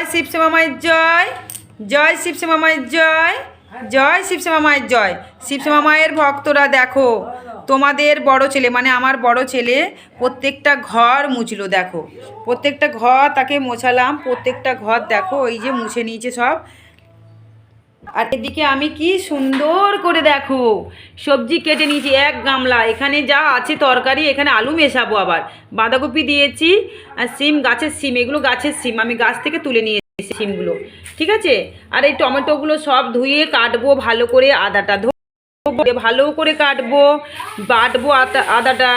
জয় শিবশ্যামা মায়ের জয় জয় শিবশ্যামা মায়ের জয় জয় শিবশ্যামা মায়ের জয়। শিব মায়ের ভক্তরা দেখো, তোমাদের বড় ছেলে মানে আমার বড় ছেলে প্রত্যেকটা ঘর মুছলো, দেখো। প্রত্যেকটা ঘর তাকে মোছালাম, প্রত্যেকটা ঘর দেখো, এই যে মুছে নিয়েছে সব। আর এদিকে আমি কি সুন্দর করে দেখো, সবজি কেটে নিয়েছি এক গামলা। এখানে যা আছে তরকারি, এখানে আলু মেশাবো আবার। বাঁধাকপি দিয়েছি, আর সিম, গাছের সিম, এগুলো গাছের সিম। আমি গাছ থেকে তুলে নিয়ে এসেছি সিমগুলো, ঠিক আছে? আর এই টমেটোগুলো সব ধুয়ে কাটবো, ভালো করে আদাটা ভালো করে কাটবো, বাটবো আদা আদাটা।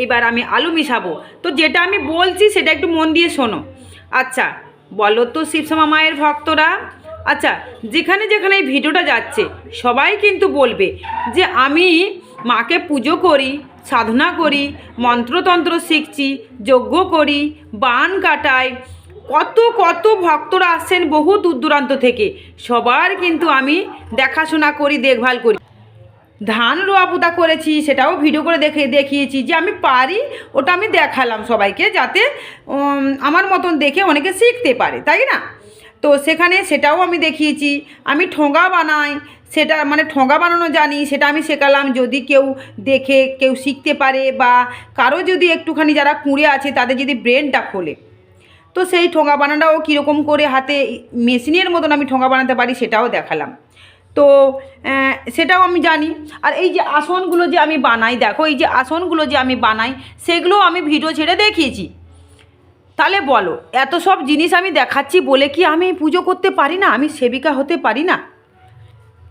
এইবার আমি আলু মিশাবো। তো যেটা আমি বলছি, সেটা একটু মন দিয়ে শোনো। আচ্ছা বলো তো শিবসমা মায়ের ভক্তরা। আচ্ছা যেখানে যেখানে এই ভিডিওটা যাচ্ছে, সবাই কিন্তু বলবে যে আমি মাকে পুজো করি, সাধনা করি, মন্ত্রতন্ত্র শিখছি, যজ্ঞ করি, বান কাটাই। কত কত ভক্তরা আসছেন বহু দূর দূরান্ত থেকে। সবার কিন্তু আমি দেখাশোনা করি, দেখভাল করি। ধান রোয়া পোতা করেছি, সেটাও ভিডিও করে দেখে, দেখিয়েছি যে আমি পারি, ওটা আমি দেখালাম সবাইকে যাতে আমার মতন দেখে অনেকে শিখতে পারে, তাই না? তো সেখানে সেটাও আমি দেখিয়েছি। আমি ঠোঙা বানাই, সেটা মানে ঠোঙা বানানো জানি, সেটা আমি শেখালাম। যদি কেউ দেখে, কেউ শিখতে পারে বা কারও যদি একটুখানি যারা কুঁড়ে আছে, তাদের যদি ব্রেনটা খোলে। তো সেই ঠোঙা বানানোটাও কীরকম করে হাতে মেশিনের মতন আমি ঠোঙা বানাতে পারি, সেটাও দেখালাম। তো সেটাও আমি জানি। আর এই যে আসনগুলো যে আমি বানাই, দেখো এই যে আসনগুলো যে আমি বানাই, সেগুলো আমি ভিডিও ছেড়ে দেখিয়েছি। তাহলে বলো, এত সব জিনিস আমি দেখাচ্ছি বলে কি আমি পুজো করতে পারি না? আমি সেবিকা হতে পারি না?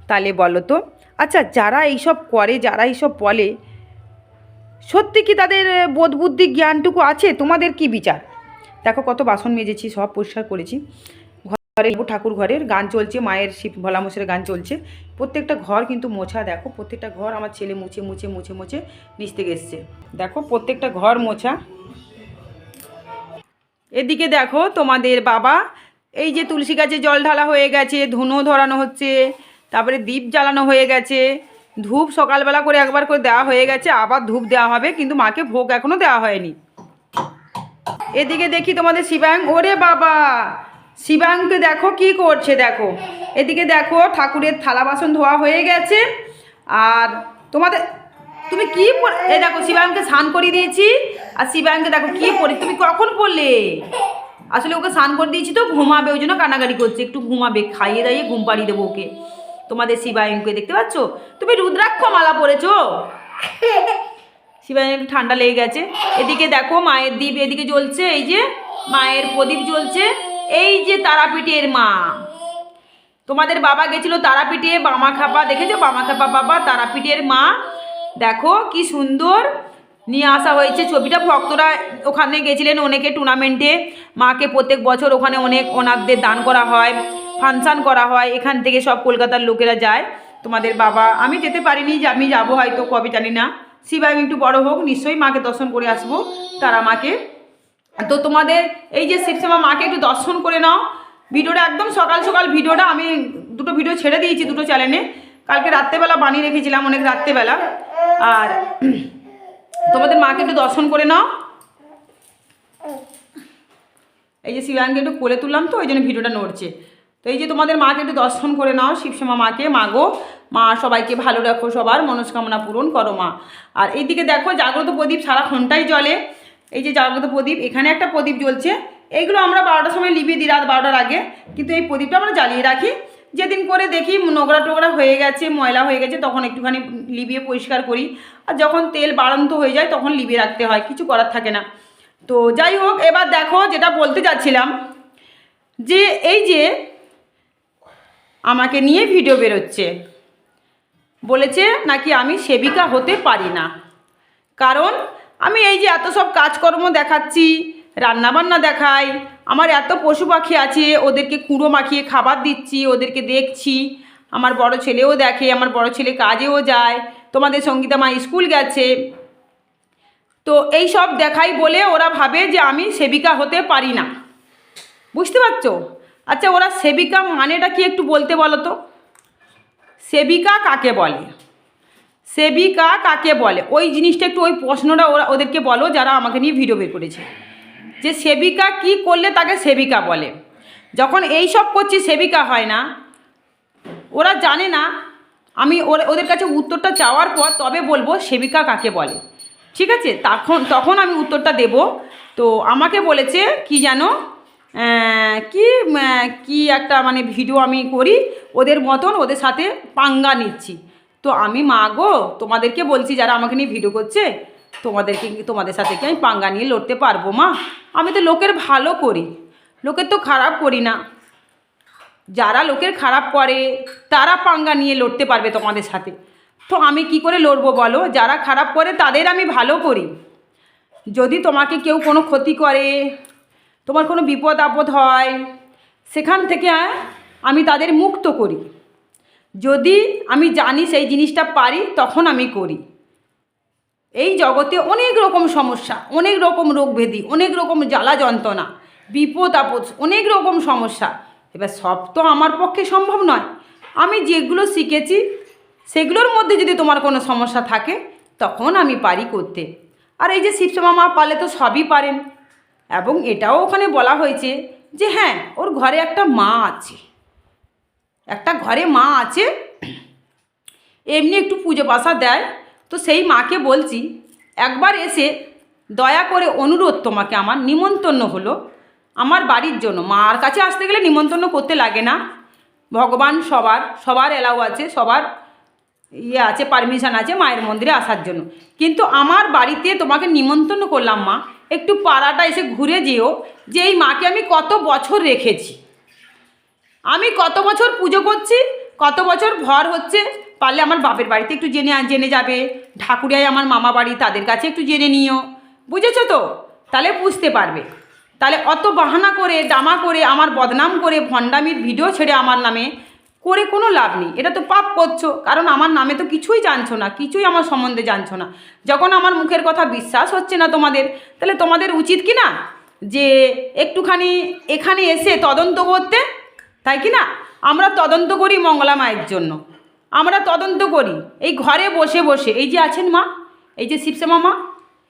তাহলে বলো তো আচ্ছা যারা এইসব করে, যারা এইসব বলে, সত্যি কি তাদের বোধ বুদ্ধি জ্ঞানটুকু আছে? তোমাদের কি বিচার? দেখো কত বাসন মেজেছি, সব পরিষ্কার করেছি। ঘরে ঠাকুর ঘরের গান চলছে, মায়ের শিব ভোলা গান চলছে। প্রত্যেকটা ঘর কিন্তু মোছা, দেখো প্রত্যেকটা ঘর আমার ছেলে মুছে মুছে মুছে মুছে নিচ থেকে এসছে। দেখো প্রত্যেকটা ঘর মোছা। এদিকে দেখো তোমাদের বাবা, এই যে তুলসী গাছে জল ঢালা হয়ে গেছে, ধুনো ধরানো হচ্ছে, তারপরে দীপ জ্বালানো হয়ে গেছে, ধূপ সকালবেলা করে একবার করে দেওয়া হয়ে গেছে, আবার ধূপ দেওয়া হবে, কিন্তু মাকে ভোগ এখনও দেওয়া হয়নি। এদিকে দেখি তোমাদের শিবাং ওরে বাবা! শিবাংকে দেখো কি করছে, দেখো। এদিকে দেখো ঠাকুরের থালা বাসন ধোয়া হয়ে গেছে, আর তোমাদের, তুমি কি এই দেখো শিবাংকে স্নান করিয়ে দিয়েছি আর শিবাংকে দেখো কি পরে তুমি কখন পড়লে? আসলে ওকে স্নান করে দিয়েছি তো ঘুমাবে ওই জন্য কানাকাটি করছে। একটু ঘুমাবে খাইয়ে দাইয়ে ঘুম পাড়িয়ে দেবো ওকে। তোমাদের শিবায়নকে দেখতে পাচ্ছ? তুমি রুদ্রাক্ষ মালা পরেছো? শিবায়ন একটু ঠান্ডা লেগে গেছে। এদিকে দেখো মায়ের দ্বীপ এদিকে জ্বলছে এই যে মায়ের প্রদীপ জ্বলছে। এই যে তারাপীঠের মা। তোমাদের বাবা গেছিল তারাপীঠে বামা খাপা দেখেছ? বামা খাপা বাবা তারাপীঠের মা। দেখো কি সুন্দর। নিয়ে আসা হয়েছে। ছবিটা ভক্তরা ওখানে গেছিলেন অনেকে টুর্নামেন্টে মাকে প্রত্যেক বছর ওখানে অনেক ওনারদের দান করা হয়, ফাংশান করা হয়, এখান থেকে সব কলকাতার লোকেরা যায়। তোমাদের বাবা, আমি যেতে পারিনি, যে আমি যাব হয়তো, কবে জানি না। শিবাই একটু বড় হোক, নিশ্চয়ই মাকে দর্শন করে আসব, তারা মাকে। তো তোমাদের এই যে শিবশ্যামা মাকে একটু দর্শন করে নাও। ভিডিওটা একদম সকাল সকাল ভিডিওটা, আমি দুটো ভিডিও ছেড়ে দিয়েছি দুটো চ্যানেলে কালকে রাত্রেবেলা বানিয়ে রেখেছিলাম, অনেক রাত্রেবেলা। আর তোমাদের মাকে একটু দর্শন করে নাও। এই যে শিবাঙ্গে একটু কোলে তুললাম তো, ওই জন্য ভিডিওটা নড়ছে। তো এই যে তোমাদের মাকে একটু দর্শন করে নাও, শিবশ্যামা মাকে মাগো মা, সবাইকে ভালো রাখো সবার, মনস্কামনা পূরণ করো মা। আর এইদিকে দেখো জাগ্রত প্রদীপ সারাক্ষণটাই জলে এই যে জাগ্রত প্রদীপ, এখানে একটা প্রদীপ জ্বলছে। এইগুলো আমরা বারোটার সময় লিভিয়ে দিই রাত বারোটার আগে। কিন্তু এই প্রদীপটা আমরা জ্বালিয়ে রাখি। যেদিন করে দেখি নোংরা টোকরা হয়ে গেছে, ময়লা হয়ে গেছে, তখন একটুখানি লিবিয়ে পরিষ্কার করি। আর যখন তেল বাড়ন্ত হয়ে যায়, তখন লিবিয়ে রাখতে হয়, কিছু করার থাকে না। তো যাই হোক, এবার দেখো যেটা বলতে যাচ্ছিলাম, যে এই যে আমাকে নিয়ে ভিডিও বেরোচ্ছে। বলেছে নাকি আমি সেবিকা হতে পারি না। কারণ আমি এই যে এত সব কাজকর্ম দেখাচ্ছি, রান্নাবান্না দেখাই আমার এত পশু পাখি আছে, ওদেরকে কুড়ো মাখিয়ে খাবার দিচ্ছি, ওদেরকে দেখছি। আমার বড় ছেলেও দেখে, আমার বড় ছেলে কাজেও যায়। তোমাদের সঙ্গীতা মা স্কুল গেছে। তো এই সব দেখাই বলে ওরা ভাবে যে আমি সেবিকা হতে পারি না। বুঝতে পারছ? আচ্ছা ওরা সেবিকা মানেটা কি একটু বলতে বলো তো? সেবিকা কাকে বলে? সেবিকা কাকে বলে? ওই জিনিসটা একটু ওই প্রশ্নটা ওরা, ওদেরকে বলো যারা আমাকে নিয়ে ভিডিও বের করেছে। যে সেবিকা কি করলে তাকে সেবিকা বলে। যখন এই সব করছি সেবিকা হয় না। ওরা জানে না আমি ওদের কাছে উত্তরটা চাওয়ার পর তবে বলব সেবিকা কাকে বলে। ঠিক আছে? তখন তখন আমি উত্তরটা দেব। তো আমাকে বলেছে কি আহ, কি কি একটা মানে ভিডিও আমি করি ওদের মতন ওদের সাথে পাঙ্গা নিচ্ছি। তো আমি মা গো তোমাদেরকে বলছি যারা আমাকে নিয়ে ভিডিও করছে তোমাদেরকে, তোমাদের সাথে কি আমি পাঙ্গা নিয়ে লড়তে পারব, মা? আমি তো লোকের ভালো করি। লোকের তো খারাপ করি না। যারা লোকের খারাপ করে, তারা পাঙ্গা নিয়ে লড়তে পারবে তোমাদের সাথে। তো আমি কি করে লড়বো বলো? যারা খারাপ করে, তাদের আমি ভালো করি। যদি তোমাকে কেউ কোনো ক্ষতি করে, তোমার কোনো বিপদ আপদ হয়, সেখান থেকে আমি তাদের মুক্ত করি। যদি আমি জানি সেই জিনিসটা পারি, তখন আমি করি। এই জগতে অনেক রকম সমস্যা, অনেক রকম রোগ ব্যাধি অনেক রকম জ্বালা যন্ত্রণা, বিপদ আপদ, অনেক রকম সমস্যা। এবার সব তো আমার পক্ষে সম্ভব নয়। আমি যেগুলো শিখেছি, সেগুলোর মধ্যে যদি তোমার কোনো সমস্যা থাকে, তখন আমি পারি করতে। আর এই যে শিবশ্যামা মা পালে তো সবই পারেন। এবং এটাও ওখানে বলা হয়েছে যে হ্যাঁ ওর ঘরে একটা মা আছে। একটা ঘরে মা আছে, এমনি একটু পুজো পাশা দেয় তো সেই মাকে বলছি, একবার এসে দয়া করে অনুরোধ তোমাকে, আমার নিমন্ত্রণ হলো। আমার বাড়ির জন্য, মার কাছে আসতে গেলে নিমন্ত্রণ করতে লাগে না। ভগবান সবার সবার এলাও আছে, সবার ইয়ে আছে পারমিশন আছে মায়ের মন্দিরে আসার জন্য। কিন্তু আমার বাড়িতে তোমাকে নিমন্ত্রণ করলাম, মা। একটু পাড়াটা এসে ঘুরে যেও যে এই মাকে আমি কত বছর রেখেছি। আমি কত বছর পুজো করছি, কত বছর ভর হচ্ছে পারলে আমার বাপের বাড়িতে একটু জেনে জেনে যাবে। ঠাকুরিয়ায় আমার মামা বাড়ি, তাদের কাছে একটু জেনে নিও। বুঝেছ তো? তাহলে বুঝতে পারবে। তাহলে অত বাহানা করে ডামা করে, আমার বদনাম করে, ভণ্ডামির ভিডিও ছেড়ে আমার নামে করে কোনো লাভ নেই। এটা তো পাপ করছ। কারণ আমার নামে তো কিছুই জানছো না, কিছুই আমার সম্বন্ধে জানছো না। যখন আমার মুখের কথা বিশ্বাস হচ্ছে না তোমাদের, তাহলে তোমাদের উচিত কি না? যে একটুখানি এখানে এসে তদন্ত করতে? তাই কি না? আমরা তদন্ত করি মঙ্গলা মায়ের জন্য। আমরা তদন্ত করি। এই ঘরে বসে বসে। এই যে আছেন মা, এই যে শিবশ্যামা মা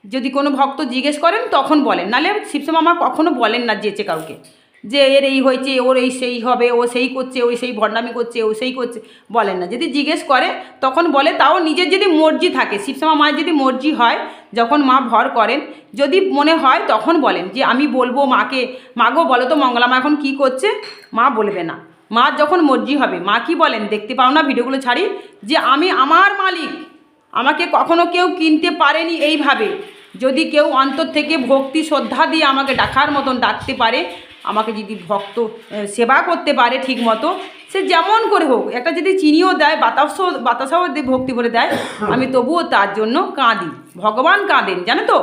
যদি কোনো ভক্ত জিজ্ঞেস করেন তখন বলেন। নাহলে শিবশ্যামা মা কখনো বলেন না যেচে কাউকে। যে এর এই হয়েছে, ওর এই সেই হবে, ও সেই করছে, ওই সেই ভণ্ডামি করছে, ও সেই করছে, বলেন না। যদি জিজ্ঞেস করে, তখন বলে তাও নিজের যদি মর্জি থাকে শিবশ্যামা মায়ের যদি মর্জি হয়, যখন মা ভর করেন, যদি মনে হয় তখন বলেন যে আমি বলব মাকে। মাগো বলো তো মঙ্গলা মা এখন কী করছে? মা বলবে না। মা যখন মর্জি হবে, মা কি বলেন? দেখতে পাও না ভিডিওগুলো ছাড়ি? যে আমি আমার মালিক, আমাকে কখনো কেউ কিনতে পারেনি এইভাবে। যদি কেউ অন্তর থেকে ভক্তি, শ্রদ্ধা দিয়ে আমাকে ডাকার মতন ডাকতে পারে, আমাকে যদি ভক্ত সেবা করতে পারে ঠিক মতো সে যেমন করে হোক, একটা যদি চিনিও দেয়, বাতাসও, বাতাসাও ভক্তি করে দেয়, আমি তবুও তার জন্য কাঁদি, ভগবান কাঁদেন, জানো তো?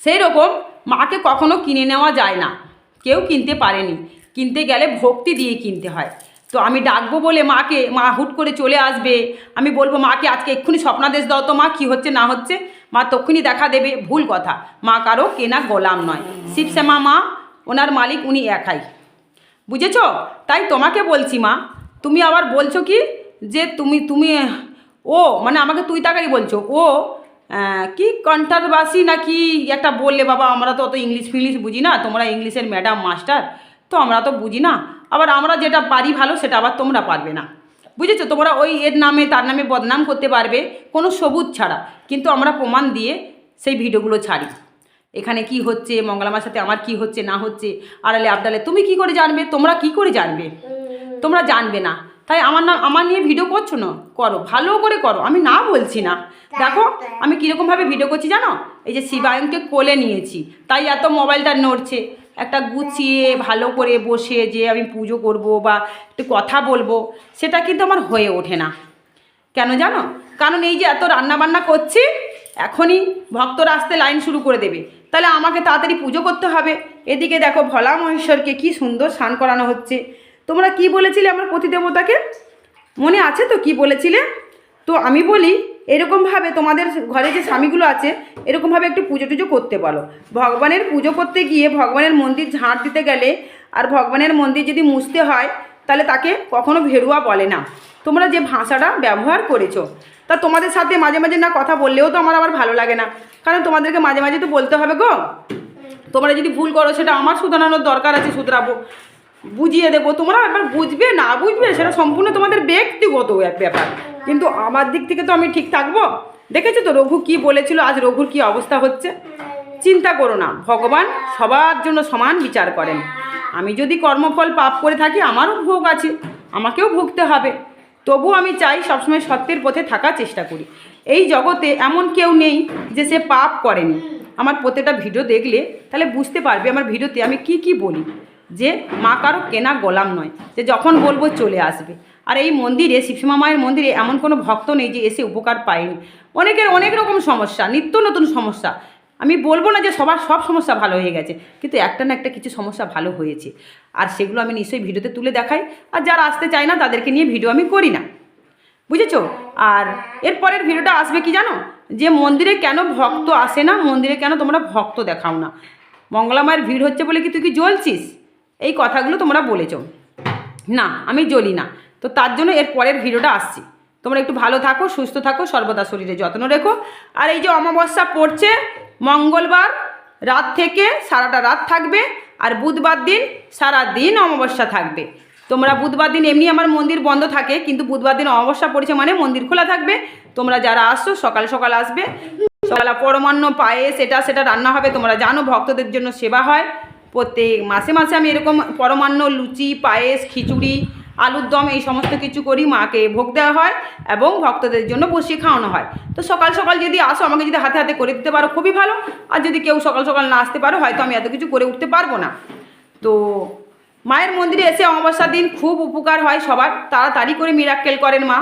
সেই রকম মাকে কখনো কিনে নেওয়া যায় না, কেউ কিনতে পারেনি। কিনতে গেলে ভক্তি দিয়ে কিনতে হয়। তো আমি ডাকবো বলে মাকে, মা হুট করে চলে আসবে। আমি বলব, মাকে আজকে এক্ষুনি স্বপ্নাদেশ দাও তো মা, কী হচ্ছে না হচ্ছে? মা তক্ষুনি দেখা দেবে, ভুল কথা। মা কারও কেনা গোলাম নয়। শিবশ্যামা মা, ওনার মালিক উনি একাই। বুঝেছ? তাই তোমাকে বলছি মা, তুমি আবার বলছো কি যে তুমি তুমি, ও মানে আমাকে তুই তাকারি বলছো, ও কি কন্ঠারবাসী না কি একটা বললে, বাবা, আমরা তো অত ইংলিশ ফিংলিশ বুঝি না, তোমরা ইংলিশের ম্যাডাম, মাস্টার। তো আমরা তো বুঝি না। আবার আমরা যেটা পারি ভালো সেটা আবার তোমরা পারবে না। বুঝেছ? তোমরা ওই এর নামে তার নামে বদনাম করতে পারবে কোনো সবুজ ছাড়া। কিন্তু আমরা প্রমাণ দিয়ে সেই ভিডিওগুলো ছাড়ি। এখানে কি হচ্ছে মঙ্গলামার সাথে আমার কি হচ্ছে না হচ্ছে? আড়ালে আবডালে তুমি কি করে জানবে? তোমরা কি করে জানবে? তোমরা জানবে না। তাই আমার না আমার নিয়ে ভিডিও করছ না? করো ভালো করে করো। আমি না বলছি না। দেখো আমি কীরকমভাবে ভিডিও করছি জানো? এই যে শিবায়নকে কোলে নিয়েছি। তাই এত মোবাইলটা নড়ছে। একটা গুছিয়ে, ভালো করে বসে যে আমি পুজো করব বা একটু কথা বলব, সেটা কিন্তু আমার হয়ে ওঠে না। কেন জানো? কারণ এই যে এত রান্না বান্না করছি, এখনই ভক্তরা আসতে লাইন শুরু করে দেবে। তাহলে আমাকে তাড়াতাড়ি পুজো করতে হবে। এদিকে দেখো ভোলা মহেশ্বরকে কি সুন্দর স্নান করানো হচ্ছে। তোমরা কি বলেছিলে আমার প্রতিদেবতাকে মনে আছে তো কি বলেছিলে? তো আমি বলি এরকমভাবে তোমাদের ঘরে যে স্বামীগুলো আছে, এরকমভাবে একটু পুজো টুজো করতে বলো ভগবানের পুজো করতে গিয়ে ভগবানের মন্দির ঝাঁট দিতে গেলে আর ভগবানের মন্দির যদি মুছতে হয়, তাহলে তাকে কখনো ভেরুয়া বলে না। তোমরা যে ভাষাটা ব্যবহার করেছ, তা তোমাদের সাথে মাঝে মাঝে না কথা বললেও তো আমার আবার ভালো লাগে না। কারণ তোমাদেরকে মাঝে মাঝে তো বলতে হবে গো। তোমরা যদি ভুল করো, সেটা আমার শুধরানোর দরকার আছে, শুধরাবো। বুঝিয়ে দেবো। তোমরা একবার বুঝবে, না বুঝবে, সেটা সম্পূর্ণ তোমাদের ব্যক্তিগত ব্যাপার। কিন্তু আমার দিক থেকে তো আমি ঠিক থাকব। দেখেছ তো রঘু কি বলেছিল? আজ রঘুর কি অবস্থা হচ্ছে? চিন্তা করো না। ভগবান সবার জন্য সমান বিচার করেন। আমি যদি কর্মফল পাপ করে থাকি, আমারও ভোগ আছে। আমাকেও ভুগতে হবে। তবু আমি চাই সবসময় সত্যের পথে থাকার চেষ্টা করি। এই জগতে এমন কেউ নেই যে সে পাপ করেনি। আমার প্রত্যেকটা ভিডিও দেখলে তাহলে বুঝতে পারবে আমার ভিডিওতে আমি কি কি বলি। যে মা কারও কেনা গোলাম নয়, যে যখন বলব চলে আসবে। আর এই মন্দিরে, শিবসীমা মায়ের মন্দিরে এমন কোনো ভক্ত নেই যে এসে উপকার পায়নি। অনেকের অনেক রকম সমস্যা, নিত্য নতুন সমস্যা। আমি বলব না যে সবার সব সমস্যা ভালো হয়ে গেছে, কিন্তু একটা না একটা কিছু সমস্যা ভালো হয়েছে। আর সেগুলো আমি নিশ্চয়ই ভিডিওতে তুলে দেখাই। আর যারা আসতে চায় না, তাদেরকে নিয়ে ভিডিও আমি করি না। বুঝেছ? আর এরপরের ভিডিওটা আসবে কি জানো? যে মন্দিরে কেন ভক্ত আসে না, মন্দিরে কেন তোমরা ভক্ত দেখাও না? মঙ্গলা মায়ের ভিড় হচ্ছে বলে কি তুই কি জ্বলছিস? এই কথাগুলো তোমরা বলেছ। না, আমি জ্বলি না। তো তার জন্য এর পরের ভিডিওটা আসছি। তোমরা একটু ভালো থাকো, সুস্থ থাকো, সর্বদা শরীরে যত্ন রেখো। আর এই যে অমাবস্যা পড়ছে, মঙ্গলবার রাত থেকে সারাটা রাত থাকবে আর বুধবার দিন সারা দিন অমাবস্যা থাকবে। তোমরা বুধবার দিন এমনি আমার মন্দির বন্ধ থাকে, কিন্তু বুধবার দিন অমাবস্যা পড়েছে মানে মন্দির খোলা থাকবে। তোমরা যারা আসছো সকাল সকাল আসবে। সকালে পরমান্ন পায়েস, এটা সেটা রান্না হবে, তোমরা জানো, ভক্তদের জন্য সেবা হয়। প্রত্যেক মাসে মাসে আমি এরকম পরমান্ন লুচি, পায়েস, খিচুড়ি, আলুর দম এই সমস্ত কিছু করি, মাকে ভোগ দেওয়া হয় এবং ভক্তদের জন্য বসিয়ে খাওয়ানো হয়। তো সকাল সকাল যদি আসো, আমাকে যদি হাতে হাতে করে দিতে পারো, খুবই ভালো। আর যদি কেউ সকাল সকাল না আসতে পারো, হয়তো আমি এত কিছু করে উঠতে পারব না। তো মায়ের মন্দিরে এসে অমাবস্যার দিন খুব উপকার হয় সবার। তাড়াতাড়ি করে মিরাক্কেল করেন মা।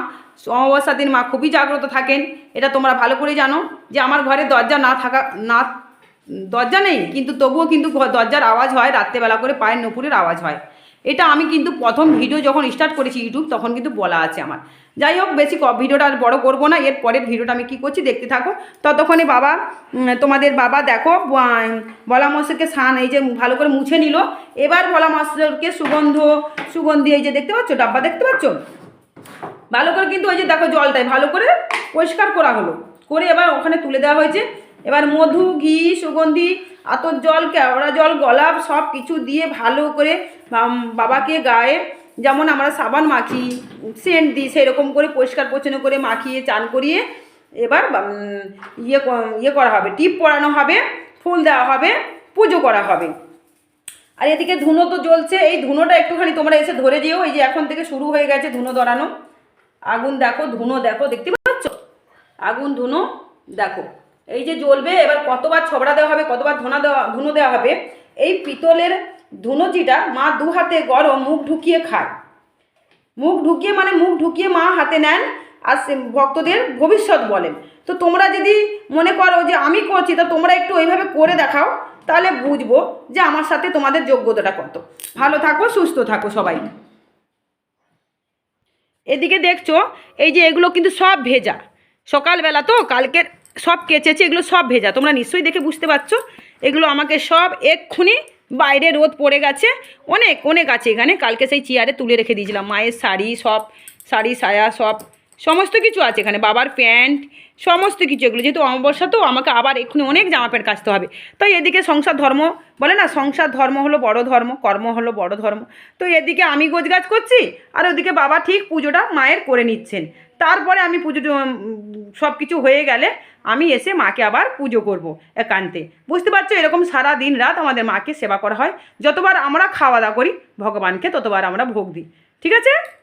অমাবস্যার দিন মা খুবই জাগ্রত থাকেন। এটা তোমরা ভালো করে জানো যে আমার ঘরে দরজা না থাকা না দরজা নেই, কিন্তু তবুও কিন্তু দরজার আওয়াজ হয়, রাত্রেবেলা করে পায়ের নপুরের আওয়াজ হয়। এটা আমি কিন্তু প্রথম ভিডিও যখন স্টার্ট করেছি ইউটিউব তখন কিন্তু বলা আছে আমার। যাই হোক, বেশি ভিডিওটা আর বড় করব না, এর পরের ভিডিওটা আমি কি করছি দেখতে থাকো। ততক্ষণে বাবা তোমাদের বাবা দেখো বলা মশাকে স্নান, এই যে ভালো করে মুছে নিল। এবার বলা মশাকে সুগন্ধ, সুগন্ধি, এই যে দেখতে পাচ্ছ, ডাব্বা দেখতে পাচ্ছ? ভালো করে কিন্তু ওই যে দেখো জলটাই ভালো করে পরিষ্কার করা হলো। করে এবার ওখানে তুলে দেওয়া হয়েছে। এবার মধু, ঘি, সুগন্ধি, আতর জল, কেওড়া জল, গোলাপ সব কিছু দিয়ে ভালো করে বাবাকে গায়ে যেমন আমরা সাবান মাখি, সেন্ট দিই, সেরকম করে পরিষ্কার পরিচ্ছন্ন করে মাখিয়ে, চান করিয়ে এবার ইয়ে ইয়ে করা হবে, টিপ পরানো হবে, ফুল দেওয়া হবে, পুজো করা হবে। আর এদিকে ধুনো তো জ্বলছে, এই ধুনোটা একটুখানি তোমরা এসে ধরে যেও, এই যে এখন থেকে শুরু হয়ে গেছে ধুনো ধরানো। আগুন দেখো, ধুনো দেখো, দেখতে পাচ্ছ? আগুন, ধুনো দেখো। এই যে জ্বলবে, এবার কতবার ছবড়া দেওয়া হবে, কতবার ধোনা দেওয়া, ধুনো দেওয়া হবে, এই পিতলের ধুনোচিটা মা দু হাতে গরম মুখ ঢুকিয়ে খায়। মুখ ঢুকিয়ে মানে মুখ ঢুকিয়ে মা হাতে নেন, আর ভক্তদের ভবিষ্যৎ বলেন। তো তোমরা যদি মনে করো যে আমি করছি, তা তোমরা একটু ওইভাবে করে দেখাও, তাহলে বুঝব যে আমার সাথে তোমাদের যোগ্যতাটা কত। ভালো থাকো, সুস্থ থাকো সবাই। এদিকে দেখছ, এই যে এগুলো কিন্তু সব ভেজা। সকালবেলা তো, কালকের সব কেচেছে, এগুলো সব ভেজা। তোমরা নিশ্চয়ই দেখে বুঝতে পারছ, এগুলো আমাকে সব এক্ষুনি বাইরে রোদ পড়ে গেছে। অনেক অনেক আছে এখানে। কালকে সেই চেয়ারে তুলে রেখে দিয়েছিলাম। মায়ের শাড়ি, সব শাড়ি, সায়া, সব। সমস্ত কিছু আছে এখানে। বাবার প্যান্ট, সমস্ত কিছু এগুলো। যেহেতু অমাবস্যা, তো আমাকে আবার এক্ষুনি অনেক জামা প্যান্ট কাচতে হবে। তাই এদিকে সংসার ধর্ম, বলে না, সংসার ধর্ম হলো বড় ধর্ম, কর্ম হলো বড় ধর্ম। তো এদিকে আমি গোছগাছ করছি, আর ওদিকে বাবা ঠিক পুজোটা মায়ের করে নিচ্ছেন। তারপরে আমি পুজো সব কিছু হয়ে গেলে আমি এসে মাকে আবার পুজো করব একান্তে। বুঝতে পারছ? এরকম সারা দিন রাত আমাদের মাকে সেবা করা হয়। যতবার আমরা খাওয়া দাওয়া করি, ভগবানকে ততবার আমরা ভোগ দিই। ঠিক আছে?